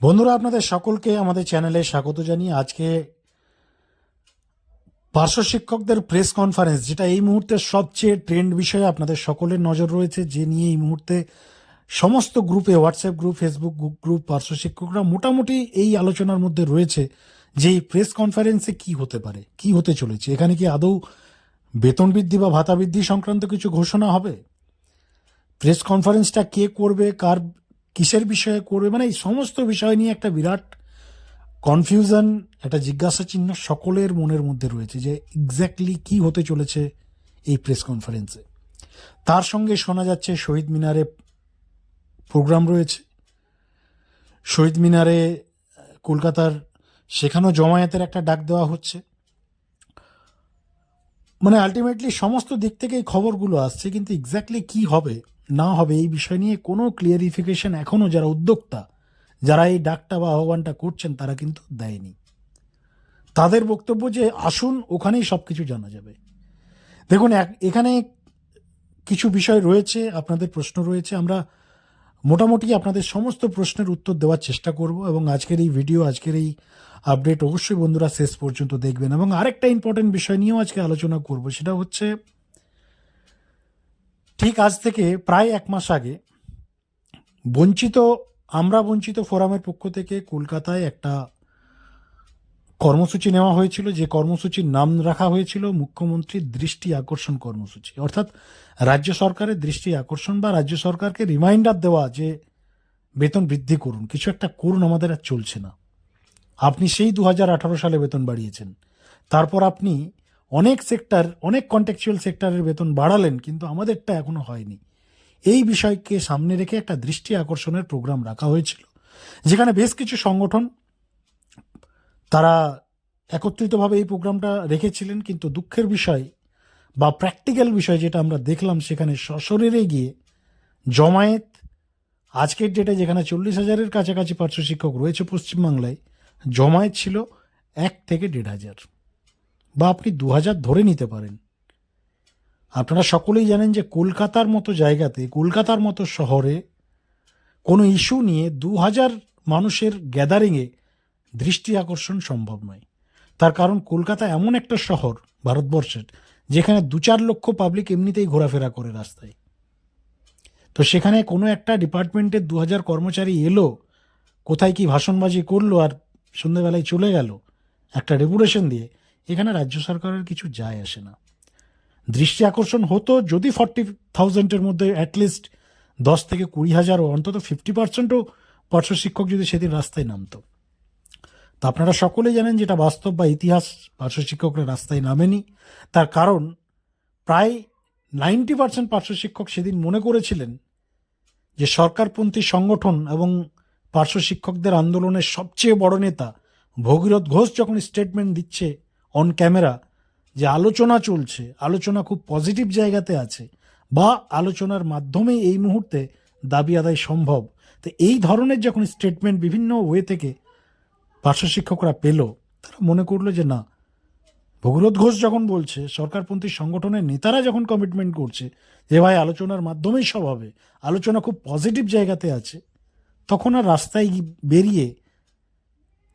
বন্ধুরা, আপনাদের সকলকে আমাদের চ্যানেলে স্বাগত জানিয়ে আজকে পার্শ্ব শিক্ষকদের প্রেস কনফারেন্স, যেটা এই মুহূর্তে সবচেয়ে ট্রেন্ড বিষয়ে আপনাদের সকলের নজর রয়েছে, যে নিয়ে এই মুহূর্তে সমস্ত গ্রুপে হোয়াটসঅ্যাপ গ্রুপ ফেসবুক গ্রুপ পার্শ্ব শিক্ষকরা মোটামুটি এই আলোচনার মধ্যে রয়েছে, যে এই প্রেস কনফারেন্সে কি হতে পারে, কি হতে চলেছে। এখানে কি আদৌ বেতন বৃদ্ধি বা ভাতা বৃদ্ধি সংক্রান্ত কিছু ঘোষণা হবে? প্রেস কনফারেন্সটা কে করবে, কার কিসের বিষয়ে করবে? মানে এই সমস্ত বিষয় নিয়ে একটা বিরাট কনফিউশন একটা জিজ্ঞাসা চিহ্ন সকলের মনের মধ্যে রয়েছে যে এক্স্যাক্টলি কি হতে চলেছে এই প্রেস কনফারেন্সে তার সঙ্গে শোনা যাচ্ছে শহীদ মিনারে প্রোগ্রাম রয়েছে। শহীদ মিনারে কলকাতার সেখানেও জমায়েতের একটা ডাক দেওয়া হচ্ছে। মানে আলটিমেটলি সমস্ত দিক থেকে এই খবরগুলো আসছে, কিন্তু এক্স্যাক্টলি কি হবে, না হবে, এই বিষয় নিয়ে কোনো ক্লিয়ারিফিকেশন এখনও যারা উদ্যোক্তা, যারা এই ডাকটা বা আহ্বানটা করছেন, তারা কিন্তু দেয়নি। তাদের বক্তব্য যে আসুন, ওখানেই সব কিছু জানা যাবে। দেখুন এখানে কিছু বিষয় রয়েছে, আপনাদের প্রশ্ন রয়েছে, আমরা মোটামুটি আপনাদের সমস্ত প্রশ্নের উত্তর দেওয়ার চেষ্টা করব এবং আজকের এই ভিডিও আজকের এই আপডেট অবশ্যই বন্ধুরা শেষ পর্যন্ত দেখবেন। এবং আরেকটা ইম্পর্টেন্ট বিষয় নিয়েও আজকে আলোচনা করব, সেটা হচ্ছে ঠিক আজ থেকে প্রায় এক মাস আগে বঞ্চিত, আমরা বঞ্চিত ফোরামের পক্ষ থেকে কলকাতায় একটা কর্মসূচি নেওয়া হয়েছিল, যে কর্মসূচির নাম রাখা হয়েছিল মুখ্যমন্ত্রীর দৃষ্টি আকর্ষণ কর্মসূচি। অর্থাৎ রাজ্য সরকারের দৃষ্টি আকর্ষণ বা রাজ্য সরকারকে রিমাইন্ডার দেওয়া, যে বেতন বৃদ্ধি করুন। কিছু একটা করুন, আমাদের আর চলছে না। আপনি সেই দু হাজার আঠারো সালে বেতন বাড়িয়েছেন। তারপর আপনি অনেক সেক্টর অনেক কন্টেকচুয়াল সেক্টরের বেতন বাড়ালেন, কিন্তু আমাদেরটা এখনও হয়নি। এই বিষয়কে সামনে রেখে একটা দৃষ্টি আকর্ষণের প্রোগ্রাম রাখা হয়েছিল, যেখানে বেশ কিছু সংগঠন তারা একত্রিতভাবে এই প্রোগ্রামটা রেখেছিলেন, কিন্তু দুঃখের বিষয় বা প্র্যাকটিক্যাল বিষয় যেটা আমরা দেখলাম সেখানে সশরীরে গিয়ে জমায়েত, আজকের ডেটে যেখানে চল্লিশ হাজারের কাছাকাছি পার্শ্ব শিক্ষক রয়েছে পশ্চিমবাংলায় জমায়েত ছিল এক থেকে দেড় হাজার। বা আপনি দু হাজার ধরে নিতে পারেন। আপনারা সকলেই জানেন যে কলকাতার মতো জায়গাতে, কলকাতার মতো শহরে কোনো ইস্যু নিয়ে দু হাজার মানুষের গ্যাদারিংয়ে দৃষ্টি আকর্ষণ সম্ভব নয়। তার কারণ কলকাতা এমন একটা শহর ভারতবর্ষের, যেখানে দু চার লক্ষ পাবলিক এমনিতেই ঘোরাফেরা করে রাস্তায়। তো সেখানে কোনো একটা ডিপার্টমেন্টের দু হাজার কর্মচারী এলো, কোথায় কি ভাষণবাজি করল আর সন্ধ্যেবেলায় চলে গেল। একটা রেপুটেশন দিয়ে এখানে রাজ্য সরকারের কিছু যায় আসে না। দৃষ্টি আকর্ষণ হতো যদি ফর্টি থাউজেন্ডের মধ্যে অ্যাটলিস্ট দশ থেকে কুড়ি হাজার অন্তত ফিফটি পার্সেন্টও পার্শ্ব শিক্ষক যদি সেদিন রাস্তায় নামতো। তো আপনারা সকলেই জানেন যেটা বাস্তব বা ইতিহাস, পার্শ্ব শিক্ষকরা রাস্তায় নামেনি। তার কারণ প্রায় নাইনটি পার্সেন্ট পার্শ্ব শিক্ষক সেদিন মনে করেছিলেন যে সরকারপন্থী সংগঠন এবং পার্শ্ব শিক্ষকদের আন্দোলনের সবচেয়ে বড় নেতা ভগীরথ ঘোষ যখন স্টেটমেন্ট দিচ্ছে অন ক্যামেরা যে আলোচনা চলছে, আলোচনা খুব পজিটিভ জায়গাতে আছে বা আলোচনার মাধ্যমে এই মুহূর্তে দাবি আদায় সম্ভব। তো এই ধরনের যখন স্টেটমেন্ট বিভিন্ন ওয়ে থেকে পার্শ্ব শিক্ষকরা পেল, তারা মনে করল যে না, ভগীরথ ঘোষ যখন বলছে, সরকারপন্থী সংগঠনের নেতারা যখন কমিটমেন্ট করছে যে ভাই আলোচনার মাধ্যমেই সব হবে, আলোচনা খুব পজিটিভ জায়গাতে আছে তখন আর রাস্তায় বেরিয়ে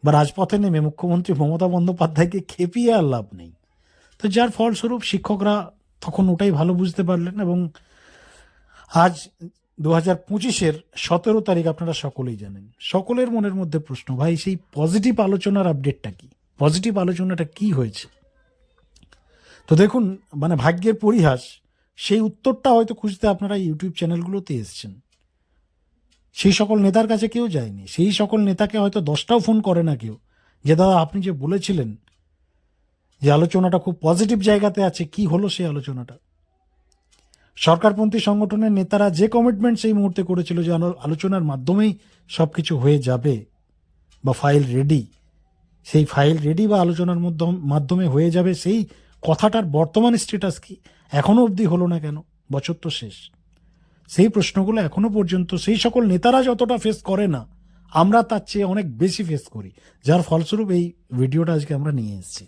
বা রাজপথে নেমে মুখ্যমন্ত্রী মমতা বন্দ্যোপাধ্যায়কে খেপিয়ে আর লাভ নেই। তো যার ফলস্বরূপ শিক্ষকরা তখন ওটাই ভালো বুঝতে পারলেন এবং আজ দু হাজার পঁচিশের সতেরো তারিখ আপনারা সকলেই জানেন। সকলের মনের মধ্যে প্রশ্ন, ভাই, সেই পজিটিভ আলোচনার আপডেটটা কি? পজিটিভ আলোচনাটা কি হয়েছে? তো দেখুন মানে ভাগ্যের পরিহাস, সেই উত্তরটা হয়তো খুঁজতে আপনারা ইউটিউব চ্যানেলগুলোতে এসছেন। সেই সকল নেতার কাছে কেউ যায়নি। সেই সকল নেতাকে হয়তো দশটাও ফোন করে না কেউ। যে, দাদা, আপনি যে বলেছিলেন যে, আলোচনাটা খুব পজিটিভ জায়গাতে আছে, কি হলো সেই আলোচনাটা? সরকারপন্থী সংগঠনের নেতারা যে কমিটমেন্ট সেই মুহূর্তে করেছিল যে আলোচনার মাধ্যমেই সব কিছু হয়ে যাবে বা ফাইল রেডি সেই ফাইল রেডি বা আলোচনার মধ্যম- হয়ে যাবে সেই কথাটার বর্তমান স্ট্যাটাস কি? এখনও অবধি হলো না কেন? বছর তো শেষ। সেই প্রশ্নগুলো এখনও পর্যন্ত সেই সকল নেতারা যতটা ফেস করে না, আমরা তার চেয়ে অনেক বেশি ফেস করি। যার ফলস্বরূপ এই ভিডিওটা আজকে আমরা নিয়ে এসেছি।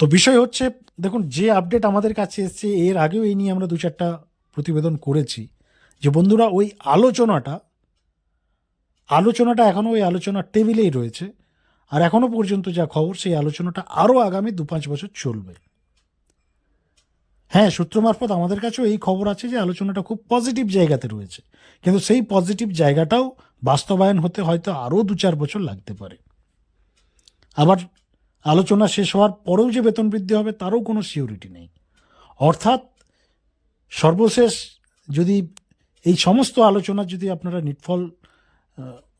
তো বিষয় হচ্ছে, দেখুন, যে আপডেট আমাদের কাছে এসছে, এর আগেও এই নিয়ে আমরা দু চারটা প্রতিবেদন করেছি। যে বন্ধুরা, ওই আলোচনাটা আলোচনাটা এখনও ওই আলোচনার টেবিলেই রয়েছে। আর এখনও পর্যন্ত যা খবর, সেই আলোচনাটা আরও আগামী দু পাঁচ বছর চলবে। হ্যাঁ সূত্র মারফত আমাদের কাছেও এই খবর আছে যে আলোচনাটা খুব পজিটিভ জায়গাতে রয়েছে। কিন্তু সেই পজিটিভ জায়গাটাও বাস্তবায়ন হতে হয়তো আরও দু চার বছর লাগতে পারে। আবার আলোচনা শেষ হওয়ার পরেও যে বেতন বৃদ্ধি হবে তারও কোনো সিউরিটি নেই। অর্থাৎ সর্বশেষ যদি এই সমস্ত আলোচনা যদি আপনারা নিটফল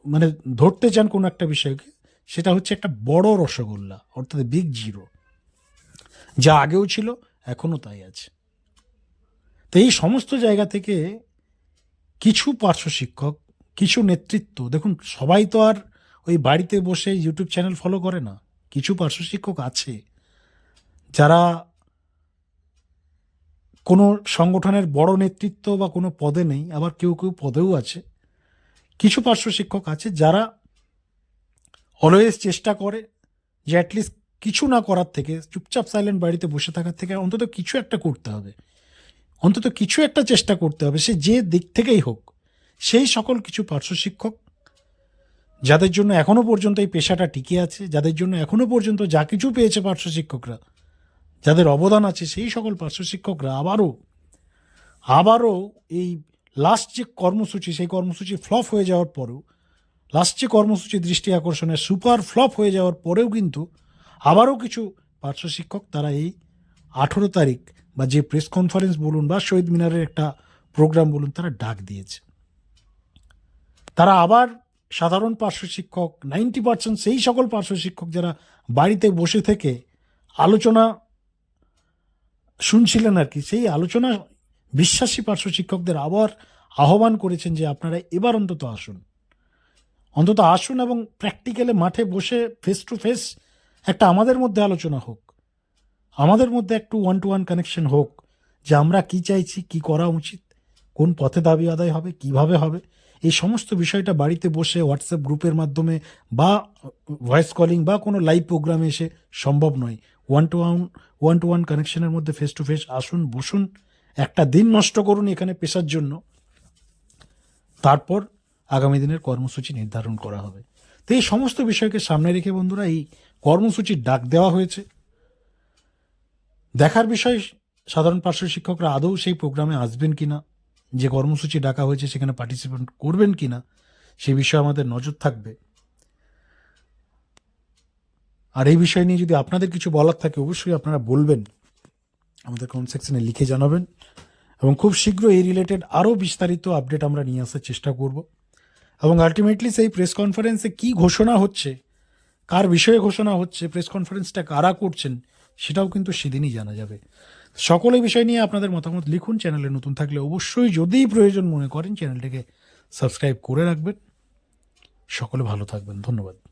মানে ধরতে চান কোনো একটা বিষয়কে, সেটা হচ্ছে একটা বড় রসগোল্লা, অর্থাৎ বিগ জিরো। যা আগেও ছিল এখনও তাই আছে। তো এই সমস্ত জায়গা থেকে কিছু পার্শ্ব শিক্ষক, কিছু নেতৃত্ব, দেখুন সবাই তো আর ওই বাড়িতে বসে ইউটিউব চ্যানেল ফলো করে না। কিছু পার্শ্ব শিক্ষক আছে যারা কোনো সংগঠনের বড় নেতৃত্ব বা কোনো পদে নেই, আবার কেউ কেউ পদেও আছে। কিছু পার্শ্ব শিক্ষক আছে যারা অলওয়েজ চেষ্টা করে যে অ্যাটলিস্ট কিছু না করার থেকে, চুপচাপ সাইলেন্ট বাড়িতে বসে থাকার থেকে অন্তত কিছু একটা করতে হবে। অন্তত কিছু একটা চেষ্টা করতে হবে, সে যে দিক থেকেই হোক। সেই সকল কিছু পার্শ্ব শিক্ষক, যাদের জন্য এখনও পর্যন্ত এই পেশাটা টিকে আছে, যাদের জন্য এখনও পর্যন্ত যা কিছু পেয়েছে পার্শ্ব শিক্ষকরা, যাদের অবদান আছে, সেই সকল পার্শ্ব শিক্ষকরা আবারও আবারও এই লাস্ট যে কর্মসূচি, সেই কর্মসূচি ফ্লপ হয়ে যাওয়ার পরেও লাস্ট যে কর্মসূচি দৃষ্টি আকর্ষণের সুপার ফ্লপ হয়ে যাওয়ার পরেও কিন্তু আবারও কিছু পার্শ্ব শিক্ষক তারা এই আঠেরো তারিখ বা যে প্রেস কনফারেন্স বলুন বা শহীদ মিনারের একটা প্রোগ্রাম বলুন তারা ডাক দিয়েছে। তারা আবার সাধারণ পার্শ্ব শিক্ষক নাইনটি পার্সেন্ট সেই সকল পার্শ্ব শিক্ষক যারা বাড়িতে বসে থেকে আলোচনা শুনছিলেন আর কি, সেই আলোচনা বিশ্বাসী পার্শ্ব শিক্ষকদের আবার আহ্বান করেছেন যে আপনারা এবার অন্তত আসুন। অন্তত আসুন এবং প্র্যাকটিক্যালে মাঠে বসে ফেস টু ফেস একটা আমাদের মধ্যে আলোচনা হোক, আমাদের মধ্যে একটু ওয়ান টু ওয়ান কানেকশন হোক যে আমরা কি চাইছি, কি করা উচিত, কোন পথে দাবি আদায় হবে, কীভাবে হবে, এই সমস্ত বিষয়টা বাড়িতে বসে হোয়াটসঅ্যাপ গ্রুপের মাধ্যমে বা ভয়েস কলিং বা কোনো লাইভ প্রোগ্রামে এসে সম্ভব নয়। One two one one two one কানেকশনের মধ্যে ফেস টু ফেস আসুন, বসুন, একটা দিন নষ্ট করুন এখানে পেশার জন্য। তারপর আগামী দিনের কর্মসূচি নির্ধারণ করা হবে। তো এই সমস্ত বিষয়কে সামনে রেখে বন্ধুরা এই কর্মসূচির ডাক দেওয়া হয়েছে। দেখার বিষয়, সাধারণ পার্শ্ব শিক্ষকরা আদৌ সেই প্রোগ্রামে আসবেন কিনা, যে কর্মসূচি ডাকা হয়েছে সেখানে পার্টিসিপেট করবেন কিনা, সে বিষয়ে আমাদের নজর থাকবে। আর এই বিষয় নিয়ে যদি আপনাদের কিছু বলার থাকে, অবশ্যই আপনারা বলবেন। আমাদের কমেন্ট সেকশনে লিখে জানাবেন। এবং খুব শীঘ্র এই রিলেটেড আরও বিস্তারিত আপডেট আমরা নিয়ে আসার চেষ্টা করব। এবং আলটিমেটলি সেই প্রেস কনফারেন্সে কি ঘোষণা হচ্ছে, কার বিষয়ে ঘোষণা হচ্ছে প্রেস কনফারেন্সটা কারা করছেন, সেটাও কিন্তু সেদিনই জানা যাবে। সকল এই বিষয় নিয়ে আপনাদের মতামত লিখুন, চ্যানেলে নতুন থাকলে অবশ্যই যদি প্রয়োজন মনে করেন, চ্যানেলটিকে সাবস্ক্রাইব করে রাখবেন। সকলে ভালো থাকবেন, ধন্যবাদ।